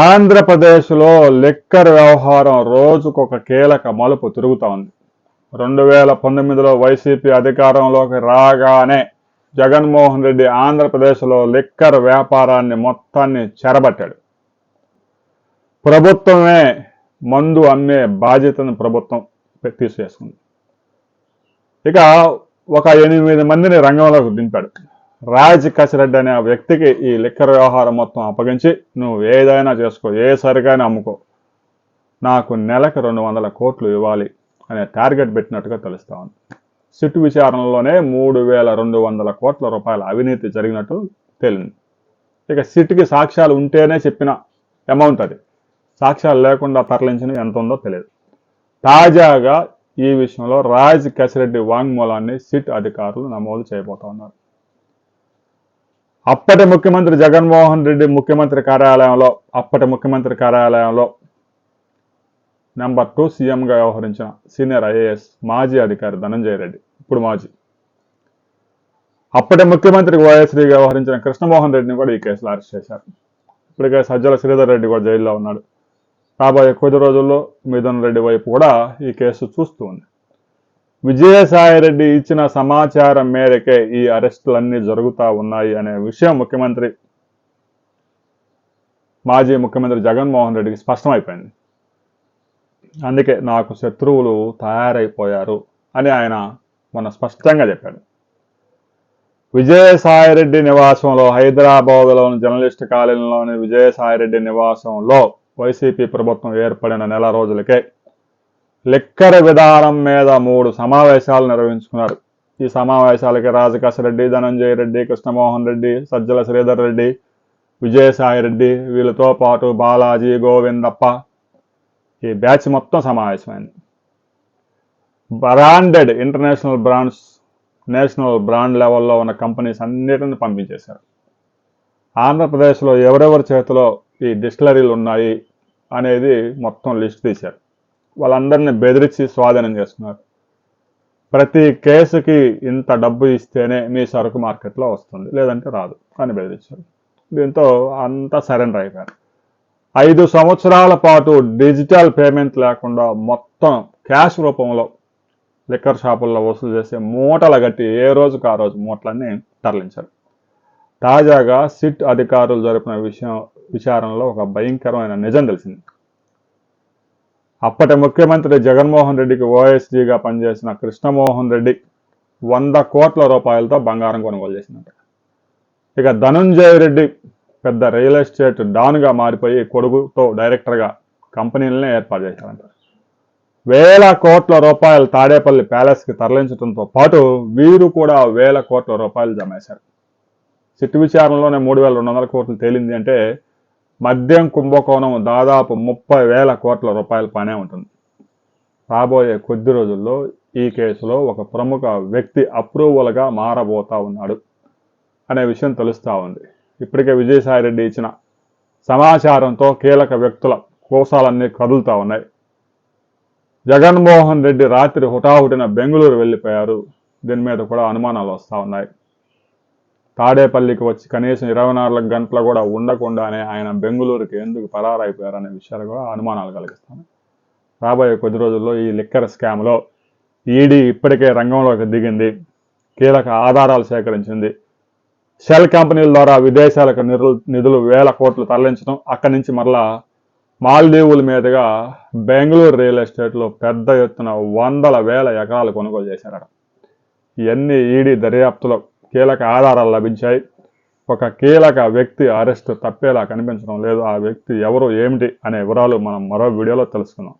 ఆంధ్రప్రదేశ్లో లిక్కర్ వ్యవహారం రోజుకొక కీలక మలుపు తిరుగుతూ ఉంది. రెండు వేల పంతొమ్మిదిలో వైసీపీ అధికారంలోకి రాగానే జగన్మోహన్ రెడ్డి ఆంధ్రప్రదేశ్లో లిక్కర్ వ్యాపారాన్ని మొత్తాన్ని చెరబట్టాడు. ప్రభుత్వమే మందు అమ్మే బాధ్యతను ప్రభుత్వం తీసేసుకుంది. ఇక ఒక ఎనిమిది మందిని రంగంలోకి దింపాడు. రాజ్ కసిరెడ్డి అనే ఆ వ్యక్తికి ఈ లిక్కర్ వ్యవహారం మొత్తం అప్పగించి నువ్వు ఏదైనా చేసుకో ఏ సరికైనా అమ్ముకో. నాకు నెలకు రెండు వందల కోట్లు ఇవ్వాలి అనే టార్గెట్ పెట్టినట్టుగా తెలుస్తా ఉంది. సిట్ విచారణలోనే మూడు వేల రెండు వందల కోట్ల రూపాయల అవినీతి జరిగినట్టు తేలింది. ఇక సిట్కి సాక్ష్యాలు ఉంటేనే చెప్పిన అమౌంట్ అది. సాక్ష్యాలు లేకుండా తరలించిన ఎంత ఉందో తెలియదు. తాజాగా ఈ విషయంలో రాజ్ కసిరెడ్డి వాంగ్మూలాన్ని సిట్ అధికారులు నమోదు చేయబోతా ఉన్నారు. అప్పటి ముఖ్యమంత్రి జగన్మోహన్ రెడ్డి ముఖ్యమంత్రి కార్యాలయంలో అప్పటి ముఖ్యమంత్రి కార్యాలయంలో నెంబర్ టూ సీఎంగా వ్యవహరించిన సీనియర్ ఐఏఎస్ మాజీ అధికారి ధనంజయ రెడ్డి ఇప్పుడు మాజీ. అప్పటి ముఖ్యమంత్రి వైఎస్గా వ్యవహరించిన కృష్ణమోహన్ రెడ్డిని కూడా ఈ కేసులో అరెస్ట్ చేశారు. ఇప్పటికే సజ్జల శ్రీధర్ రెడ్డి కూడా జైల్లో ఉన్నాడు. రాబోయే కొద్ది రోజుల్లో మిథున్ రెడ్డి వైపు కూడా ఈ కేసు చూస్తూ ఉంది. విజయసాయిరెడ్డి ఇచ్చిన సమాచారం మేరకే ఈ అరెస్టులన్నీ జరుగుతూ ఉన్నాయి అనే విషయం ముఖ్యమంత్రి మాజీ ముఖ్యమంత్రి జగన్మోహన్ రెడ్డికి స్పష్టమైపోయింది. అందుకే నాకు శత్రువులు తయారైపోయారు అని ఆయన మొన్న స్పష్టంగా చెప్పాడు. విజయసాయిరెడ్డి నివాసంలో హైదరాబాద్లోని జర్నలిస్ట్ కాలనీలోని విజయసాయిరెడ్డి నివాసంలో వైసీపీ ప్రభుత్వం ఏర్పడిన నెల రోజులకే లెక్కర విధానం మీద మూడు సమావేశాలు నిర్వహించుకున్నారు. ఈ సమావేశాలకి రాజకాశరెడ్డి ధనంజయ రెడ్డి కృష్ణమోహన్ రెడ్డి సజ్జల శ్రీధర్ రెడ్డి విజయసాయి రెడ్డి వీళ్ళతో పాటు బాలాజీ గోవిందప్ప. ఈ బ్యాచ్ మొత్తం సమావేశమైంది. Branded international brands national brand లెవెల్లో ఉన్న కంపెనీస్ అన్నిటిని పంపించేశారు. ఆంధ్రప్రదేశ్లో ఎవరెవరి చేతిలో ఈ డిస్టిలరీలు ఉన్నాయి అనేది మొత్తం లిస్ట్ తీశారు. వాళ్ళందరినీ బెదిరించి స్వాధీనం చేస్తున్నారు ప్రతి కేసుకి ఇంత డబ్బు ఇస్తేనే మీ సరుకు మార్కెట్లో వస్తుంది లేదంటే రాదు అని బెదిరించారు. దీంతో అంతా సరెండర్ అయిపోయారు. ఐదు సంవత్సరాల పాటు డిజిటల్ పేమెంట్ లేకుండా మొత్తం క్యాష్ రూపంలో లిక్కర్ షాపుల్లో వసూలు చేసే మూటల గట్టి ఏ రోజుకు ఆ రోజు మూటలన్నీ తరలించారు. తాజాగా సిట్ అధికారులు జరిపిన విషయం విచారణలో ఒక భయంకరమైన నిజం తెలిసింది. అప్పటి ముఖ్యమంత్రి జగన్మోహన్ రెడ్డికి ఓఎస్డీగా పనిచేసిన కృష్ణమోహన్ రెడ్డి వంద కోట్ల రూపాయలతో బంగారం కొనుగోలు చేసినట్ట ఇక ధనుంజయ రెడ్డి పెద్ద రియల్ ఎస్టేట్ డాన్గా మారిపోయి కొడుకుతో డైరెక్టర్గా కంపెనీలనే ఏర్పాటు చేశారంట. వేల కోట్ల రూపాయలు తాడేపల్లి ప్యాలెస్కి తరలించడంతో పాటు వీరు కూడా వేల కోట్ల రూపాయలు జమేశారు. సిట్టు విచారణలోనే మూడు వేల రెండు వందల కోట్లు తేలింది అంటే మద్యం కుంభకోణం దాదాపు ముప్పై వేల కోట్ల రూపాయల పనే ఉంటుంది. రాబోయే కొద్ది రోజుల్లో ఈ కేసులో ఒక ప్రముఖ వ్యక్తి అప్రూవల్గా మారబోతా ఉన్నాడు అనే విషయం తెలుస్తూ ఉంది. ఇప్పటికే విజయసాయిరెడ్డి ఇచ్చిన సమాచారంతో కీలక వ్యక్తుల కోసాలన్నీ కదులుతూ ఉన్నాయి. జగన్మోహన్ రెడ్డి రాత్రి హుటాహుటిన బెంగళూరు వెళ్ళిపోయారు. దీని మీద కూడా అనుమానాలు వస్తూ ఉన్నాయి. తాడేపల్లికి వచ్చి కనీసం ఇరవై నాలుగు గంటలు కూడా ఉండకుండానే ఆయన బెంగళూరుకి ఎందుకు పరారైపోయారనే విషయాలు కూడా అనుమానాలు కలిగిస్తాను రాబోయే కొద్ది రోజుల్లో ఈ లిక్కర్ స్కామ్లో ఈడీ ఇప్పటికే రంగంలోకి దిగింది కీలక ఆధారాలు సేకరించింది. షెల్ కంపెనీల ద్వారా విదేశాలకు నిధులు నిధులు వేల కోట్లు తరలించడం అక్కడి నుంచి మరలా మాల్దీవుల మీదుగా బెంగళూరు రియల్ ఎస్టేట్లో పెద్ద ఎత్తున వందల వేల ఎకరాలు కొనుగోలు చేశారట. ఇవన్నీ ఈడీ దర్యాప్తులో కీలక ఆధారాలు లభించాయి. ఒక కీలక వ్యక్తి అరెస్ట్ తప్పేలా కనిపించడం లేదు. ఆ వ్యక్తి ఎవరు ఏమిటి అనే వివరాలు మనం మరో వీడియోలో తెలుసుకుందాం.